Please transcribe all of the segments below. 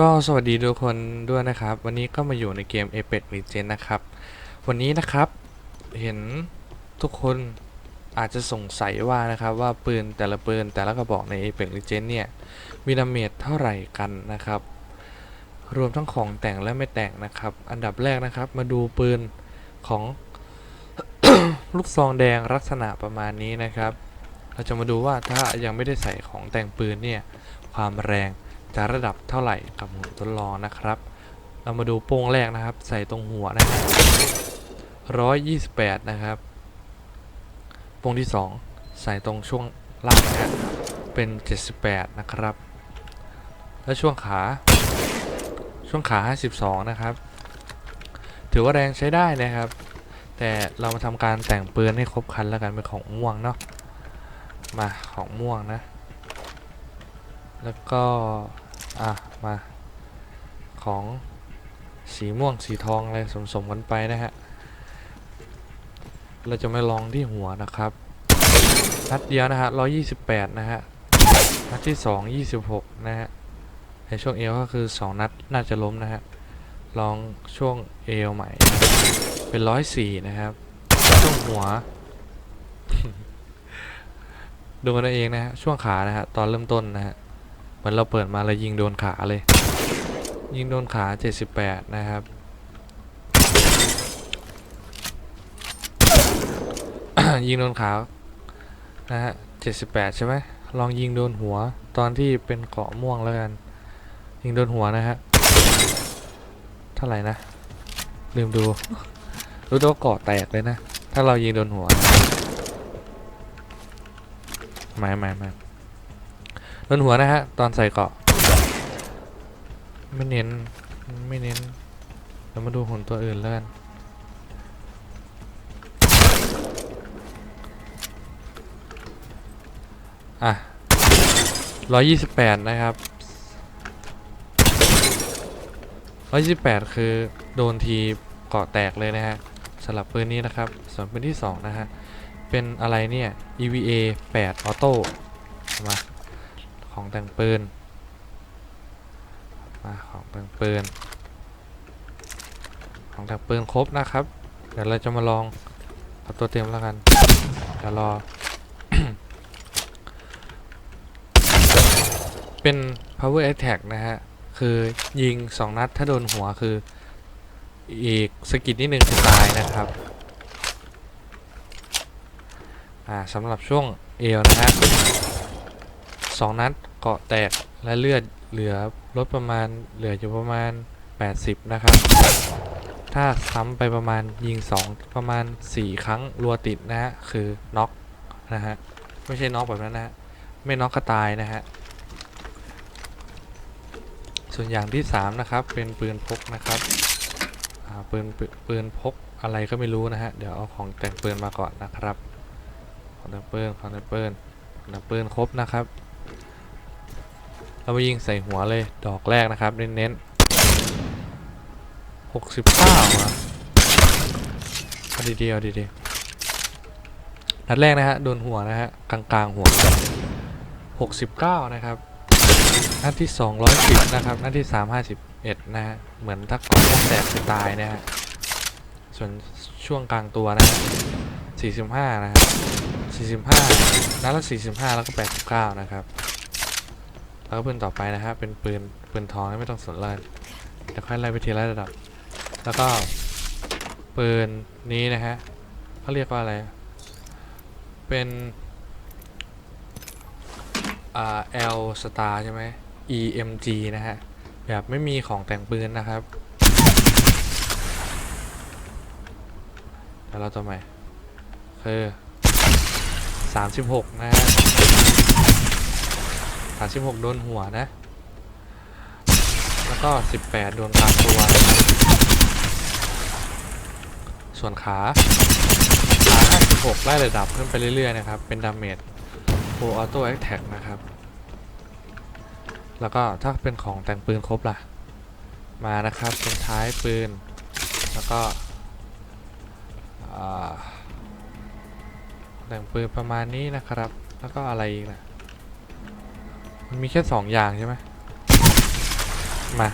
ก็สวัสดีทุกคนด้วยนะครับ วันนี้ก็มาอยู่ในเกม Apex Legends นะครับ วันนี้นะครับเห็นทุกคนอาจจะสงสัยว่านะครับว่าปืนแต่ละปืนแต่ละกระบอกใน Apex Legends เนี่ย มีดาเมจเท่าไหร่กันนะครับ รวมทั้งของแต่งและไม่แต่งนะครับ อันดับแรกนะครับมาดูปืนของ ลูกซองแดงลักษณะประมาณนี้นะครับ เราจะมาดูว่าถ้ายังไม่ได้ใส่ของแต่งปืนเนี่ยความแรง จะระดับเท่าไหร่กับหุ่นทดลองนะครับ เรามาดูโป้งแรกนะครับ ใส่ตรงหัวนะครับร้อยยี่สิบแปดนะครับโป้งที่สองใส่ตรงช่วงล่างนะเป็นเจ็ดสิบแปดนะครับ แล้วช่วงขา ช่วงขาห้าสิบสองนะครับ ถือว่าแรงใช้ได้นะครับ แต่เรามาทำการแต่งปืนให้ครบคันแล้วกันเป็นของม่วงเนาะมาของม่วงนะ แล้วก็ อะ มา ของสีม่วงสีทองอะไรสมๆกันไปนะฮะ เราจะมาลองที่หัวนะครับ นัดเดียวนะฮะ128นะฮะ นัดที่2 26นะฮะ ในช่วงเอวก็คือ2นัดน่าจะล้มนะฮะ ลองช่วงเอวใหม่ เป็น104นะครับ ช่วงหัว ดูกันเองนะฮะ ช่วงขานะฮะ ตอนเริ่มต้นนะฮะ เหมือนเราเปิดมาแล้วยิงโดนขาเลย ยิงโดนขา 78 นะครับ ยิงโดนขา นะฮะ 78 ใช่ไหมลองยิงโดนหัวตอนที่เป็นเกาะม่วงแล้วกัน ยิงโดนหัวนะฮะ เท่าไหร่นะ ลืมดู รู้ตัวาเกาะแตกเลยนะ ถ้าเรายิงโดนหัวไม่ไม่ไม่ โดนหัวนะฮะ ตอนใส่เกาะ ไม่เน้น ไม่เน้นเรามาดูหุ่นตัวอื่นแล้วกันอะร้อยยี่สิบแปดนะครับร้อยยี่สิบแปดคือโดนทีเกาะแตกเลยนะฮะสำหรับปืนนี้นะครับ ส่วนปืนที่สองนะฮะ เป็นอะไรเนี่ย EVA 8 Auto มา ของแต่งปืน มาของแต่งปืน ของแต่งปืนครบนะครับ เดี๋ยวเราจะมาลองเอาตัวเต็มแล้วกันเดี๋ยวรอ เป็น power attack นะฮะ คือยิง2นัดถ้าโดนหัวคือ อีกสกิดนิดนึงคือตายนะครับอ่าสำหรับช่วงเอวนะฮะ สองนัดเกาะแตกและเลือดเหลือลดประมาณเหลืออยู่ประมาณ 80 นะครับ ถ้าซ้ำไปประมาณยิง 2 ประมาณ 4 ครั้งรัวติดนะฮะ คือน็อกนะฮะ ไม่ใช่น็อกแบบนั้นนะฮะ ไม่น็อกก็ตายนะฮะ ส่วนอย่างที่ 3 นะครับ เป็นปืนพกนะครับปืนปืนพกอะไรก็ไม่รู้นะฮะ เดี๋ยวเอาของแต่งปืนมาก่อนนะครับ ของแต่งปืนของแต่งปืนของแต่งปืนครบนะครับ เรามายิงใส่หัวเลยดอกแรกนะครับ เน้นๆหกสิบเก้าอะเอาดีๆเอาดีๆนัดแรกนะฮะโดนหัวนะฮะกลางๆหัวหกสิบเก้านะครับนัดที่สองร้อยสิบนะครับนัดที่สามห้าสิบเอ็ดนะฮะเหมือนถ้าก่อนแตกจะตายนะฮะส่วนช่วงกลางตัวนะฮะสี่สิบห้านะฮะสี่สิบห้านัดละสี่สิบห้าแล้วก็แปดสิบเก้านะครับ แล้วก็ปืนต่อไปนะฮะเป็นปืนปืนทองไม่ต้องสนเลยเดี๋ยวค่อยไล่ไปทีละระดับ แล้วก็ปืนนี้นะฮะเขาเรียกว่าอะไร เป็นอ่า L star ใช่ไหม EMG นะฮะ แบบไม่มีของแต่งปืนนะครับเดี๋ยวเราตัวใหม่คือ36 นะฮะ 36โดนหัวนะ แล้วก็18โดนกลางตัว ส่วนขาขา56ไล่ระดับขึ้นไปเรื่อยๆนะครับ เป็นดาเมจ full auto attack นะครับ แล้วก็ถ้าเป็นของแต่งปืนครบล่ะ มานะครับเป็นท้ายปืน แล้วก็แต่งปืนประมาณนี้นะครับ แล้วก็อะไรอีกนะ มันมีแค่สองอย่างใช่ไหมมา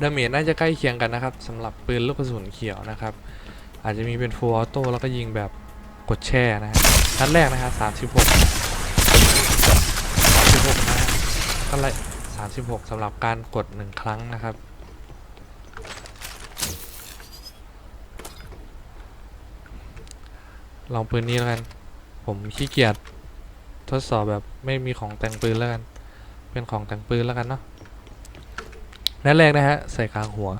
ดาเมจน่าจะใกล้เคียงกันนะครับสำหรับปืนลูกกระสุนเขียวนะครับ อาจจะมีเป็นฟูลออโต้แล้วก็ยิงแบบกดแช่นะฮะนัดแรกนะฮะสามสิบหกสามสิบหกนะฮะก็เลยสามสิบหกสำหรับการกดหนึ่งครั้งนะครับลองปืนนี้แล้วกัน ผมขี้เกียจ ทดสอบแบบไม่มีของแต่งปืนแล้วกัน เป็นของแต่งปืนแล้วกันเนาะนัดแรกนะฮะ ใส่กลางหัว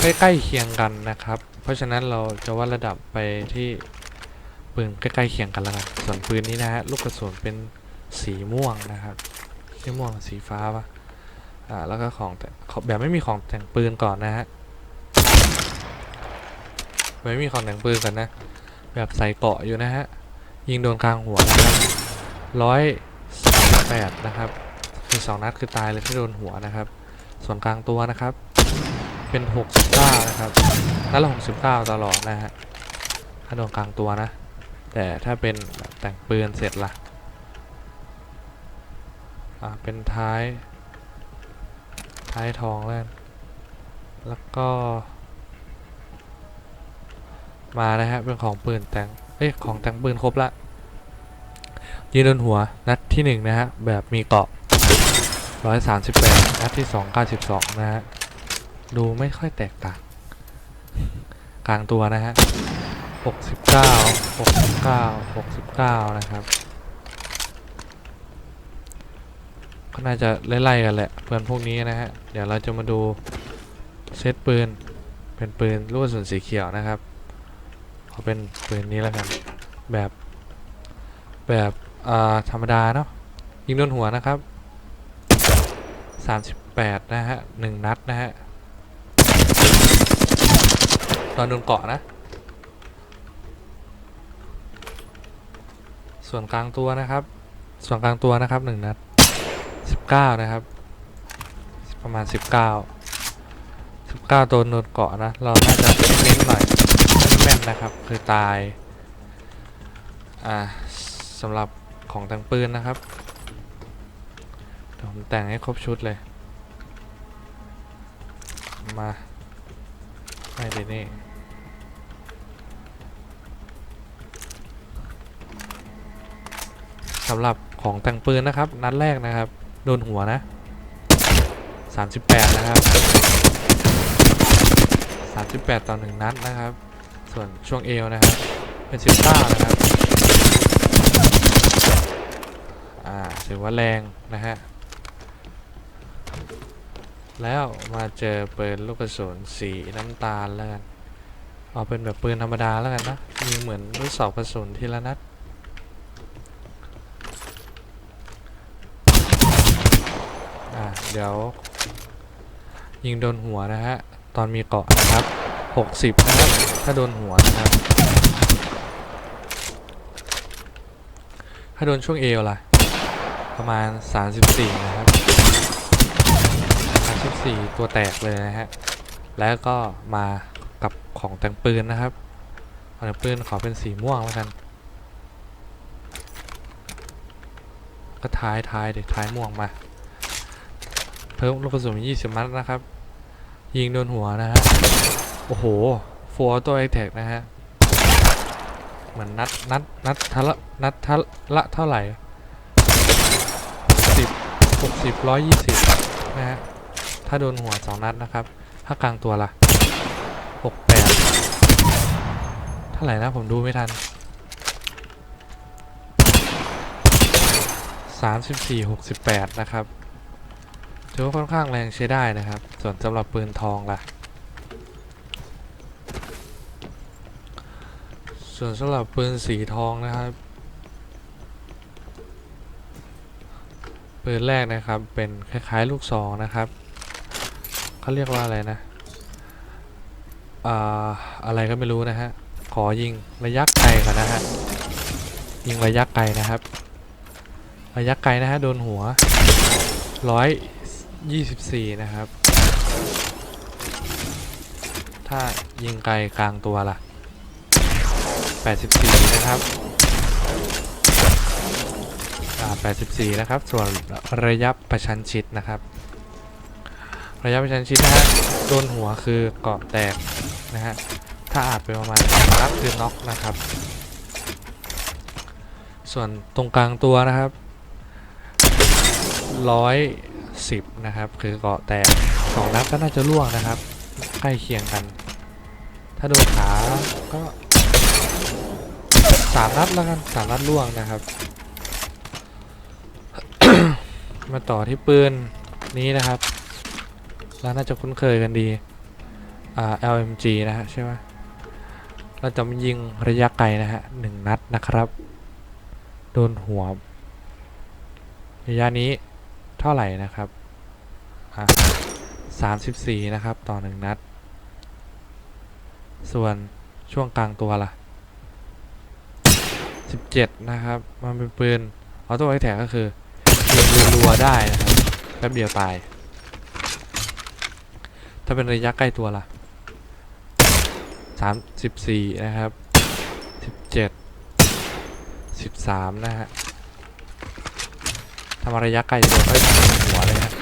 ใกล้ๆเคียงกันนะครับ เพราะฉะนั้นเราจะวัดระดับไปที่ปืนใกล้ๆเคียงกันแล้วกัน ส่วนปืนนี้นะฮะลูกกระสุนเป็นสีม่วงนะครับสีม่วงสีฟ้าปะอ่าแล้วก็ของแต่แบบไม่มีของแต่งปืนก่อนนะฮะไม่มีของแต่งปืนกันนะ แบบใส่เกาะอยู่นะฮะ ยิงโดนกลางหัวนะครับร้อยสามแปดนะครับ คือสองนัดคือตายเลยที่โดนหัวนะครับ ส่วนกลางตัวนะครับ เป็นหกสิบเก้านะครับนัดละหกสิบเก้าตลอดนะฮะถ้าโดนกลางตัวนะ แต่ถ้าเป็นแต่งปืนเสร็จละอ่าเป็นท้าย ท้ายทองแล้วแล้วก็ มานะฮะเป็นของปืนแต่ง เอ้ยของแต่งปืนครบละยืนโดนหัวนัดที่หนึ่งนะฮะแบบมีเกาะร้อยสามสิบแปดนัดที่สองเก้าสิบสองนะฮะดูไม่ค่อยแตกต่างกลางตัวนะฮะหกสิบเก้าหกสิบเก้าหกสิบเก้านะครับ ก็น่าจะไล่ๆกันแหละเพื่อนพวกนี้นะฮะเดี๋ยวเราจะมาดูเซตปืนเป็นปืนลูกกระสุนสีเขียวนะครับ เอาเป็นปืนนี้แล้วกัน แบบแบบอ่าธรรมดาเนาะยิงโดนหัวนะครับ38นะฮะหนึ่งนัดนะฮะตอนโดนเกาะนะ ส่วนกลางตัวนะครับ ส่วนกลางตัวนะครับหนึ่งนัด19นะครับ ประมาณ 19 19ตัวโดนเกาะนะ เราน่าจะเน้นหน่อย นะครับ คือตาย อ่าสำหรับของแต่งปืนนะครับผมแต่งให้ครบชุดเลย มาไม่ด้นี่สำหรับของแต่งปืนนะครับ นัดแรกนะครับ โดนหัวนะ 38 นะครับ 38 ต่อ1นัดนะครับ ส่วนช่วงเอวนะครับ เป็นสิบเก้านะครับ อ่าถือว่าแรงนะฮะ แล้วมาเจอปืนลูกกระสุนสีน้ำตาลแล้วกัน เอาเป็นแบบปืนธรรมดาแล้วกันนะยิงเหมือนทดสอบกระสุนทีละนัดอ่าเดี๋ยว ยิงโดนหัวนะฮะ ตอนมีเกาะนะครับ 60 นะครับ ถ้าโดนหัวนะครับ ถ้าโดนช่วงเอวล่ะ ประมาณ 34 นะครับ34ตัวแตกเลยนะฮะ แล้วก็มากับของแต่งปืนนะครับของแต่งปืนขอเป็นสีม่วงแล้วกัน ก็ท้ายท้ายเด็กท้ายม่วงมา เพิ่มลูกกระสุน20มัดนะครับ ยิงโดนหัวนะฮะ โอ้โห ฟัวตัวไอแท็กนะฮะ เหมือนนัดนัดนัดทะละนัดทะละเท่าไหร่สิบหกสิบร้อยยี่สิบนะฮะ ถ้าโดนหัวสองนัดนะครับ ถ้ากลางตัวละหกแปดเท่าไหร่นะผมดูไม่ทันสามสิบสี่หกสิบแปดนะครับถือว่าค่อนข้างแรงใช้ได้นะครับ ส่วนสำหรับปืนทองล่ะ ส่วนสำหรับปืนสีทองนะครับปืนแรกนะครับเป็นคล้ายๆลูกซองนะครับเขาเรียกว่าอะไรนะอ่าอะไรก็ไม่รู้นะฮะขอยิงระยะไกลก่อนนะฮะยิงระยะไกลนะครับ ระยะไกลนะฮะโดนหัวร้อยยี่สิบสี่นะครับ ถ้ายิงไกลกลางตัวล่ะ 84 นะครับอ่า84 นะครับ ส่วนระยะประชันชิดนะครับ ระยะประชันชิดนะฮะโดนหัวคือเกาะแตกนะฮะ ถ้าอาจไปประมาณสองนัดคือน็อกนะครับ ส่วนตรงกลางตัวนะครับร้อยสิบนะครับ คือเกาะแตกสองนัดก็น่าจะล่วงนะครับ ใกล้เคียงกัน ถ้าโดนขาก็ สามนัดแล้วกันสามนัดล่วงนะครับ มาต่อที่ปืนนี้นะครับเราน่าจะคุ้นเคยกันดีอ่า LMG นะฮะใช่ไหมเราจะมายิงระยะไกลนะฮะหนึ่งนัดนะครับ โดนหัวระยะนี้เท่าไหร่นะครับอ่าสามสิบสี่นะครับ ต่อหนึ่งนัด ส่วนช่วงกลางตัวล่ะ สิบเจ็ดนะครับ มันเป็นปืนออโต้ไอแท็กก็คือยิงรัวๆได้นะครับแป๊บเดียวตาย ถ้าเป็นระยะใกล้ตัวล่ะสามสิบสี่นะครับสิบเจ็ดสิบสามนะฮะถ้ามาระยะใกล้ตัวก็จะทำหัวเลยฮะ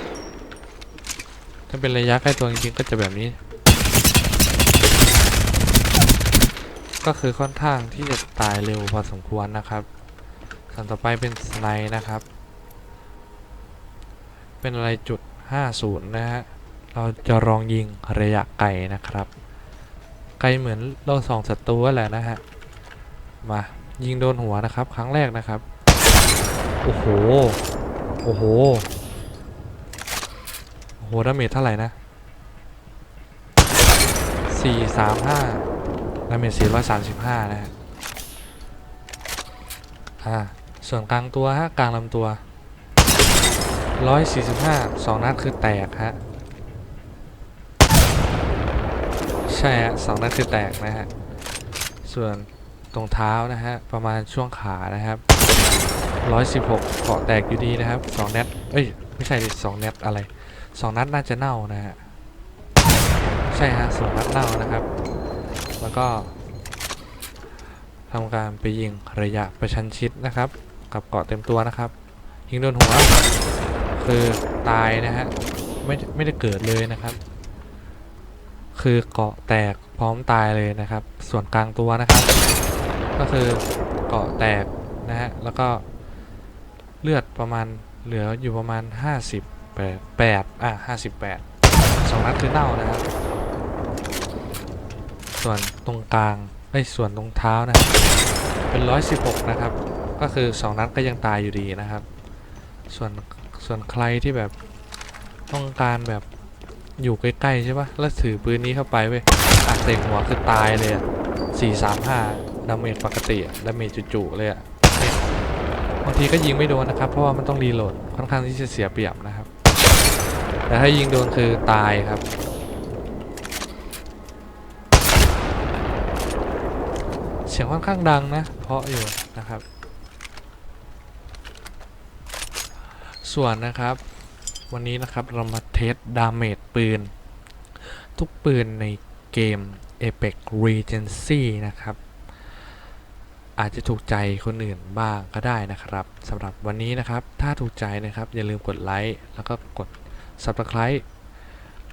ถ้าเป็นระยะใกล้ตัวจริงๆก็จะแบบนี้ ก็คือค่อนข้างที่จะตายเร็วพอสมควรนะครับส่วนต่อไปเป็นสไนนะครับ เป็นอะไรจุด 50 นะฮะ เราจะลองยิงระยะไกลนะครับ ไกลเหมือนเราสองศัตรูแหละนะฮะ มายิงโดนหัวนะครับ ครั้งแรกนะครับ โอ้โห โอ้โห โอ้โหดาเมจเท่าไหร่นะ 435 ดาเมจ435นะฮะอ่าส่วนกลางตัวฮะกลางลำตัว145สองนัดคือแตกฮะใช่ฮะสองนัดคือแตกนะฮะส่วนตรงเท้านะฮะประมาณช่วงขานะครับ116เกาะแตกอยู่ดีนะครับสองนัดเอ้ยไม่ใช่ดิสองนัดอะไรสองนัดน่าจะเน่านะฮะใช่ฮะสองนัดเน่านะครับ แล้วก็ทำการไปยิงระยะประชันชิดนะครับ กับเกาะเต็มตัวนะครับ ยิงโดนหัว คือตายนะฮะไม่ไม่ได้เกิดเลยนะครับ คือเกาะแตกพร้อมตายเลยนะครับ ส่วนกลางตัวนะครับ ก็คือเกาะแตกนะฮะแล้วก็เลือดประมาณเหลืออยู่ประมาณ50แปดแปดอะ58สองนัดคือเน่านะครับ ส่วนตรงกลางไอ้ส่วนตรงเท้านะครับเป็น 116 นะครับ ก็คือ 2 นัดก็ยังตายอยู่ดีนะครับ ส่วนส่วนใครที่แบบต้องการแบบอยู่ใกล้ๆใช่ปะแล้วถือปืนนี้เข้าไปเว้ยอัดเต็งหัวคือตายเลยอะ435ดาเมจปกติดาเมจจุๆเลยอะเนี่ยบางทีก็ยิงไม่โดนนะครับ เพราะว่ามันต้องรีโหลดค่อนข้างที่จะเสียเปรียบนะครับ แต่ถ้ายิงโดนคือตายครับ สียงค่อนข้างดังนะ เพราะอยู่นะครับ ส่วนนะครับ วันนี้นะครับเรามาเทสดาเมจปืน ทุกปืนในเกม Apex Regency นะครับ อาจจะถูกใจคนอื่นบ้างก็ได้นะครับสำหรับวันนี้นะครับ ถ้าถูกใจนะครับ อย่าลืมกดไลค์แล้วก็กด Subscribe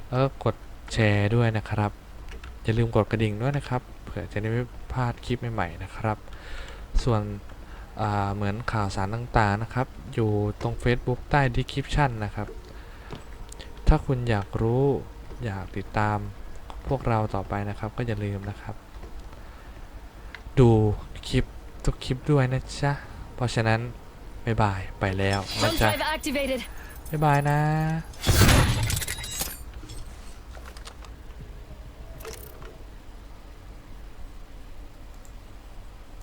แล้วก็กดแชร์ด้วยนะครับ อย่าลืมกดกระดิ่งด้วยนะครับ ผื่อจะได้ไม่พลาดคลิปใหม่ๆนะครับ ส่วนอ่าเหมือนข่าวสารต่างๆนะครับ อยู่ตรง Facebook ใต้ description นะครับ ถ้าคุณอยากรู้อยากติดตามพวกเราต่อไปนะครับ ก็อย่าลืมนะครับ ดูคลิปทุกคลิปด้วยนะจ๊ะ เพราะฉะนั้น บ๊ายบาย ไปแล้วนะ Jump จ๊ะ drive activated. บ๊ายบายนะ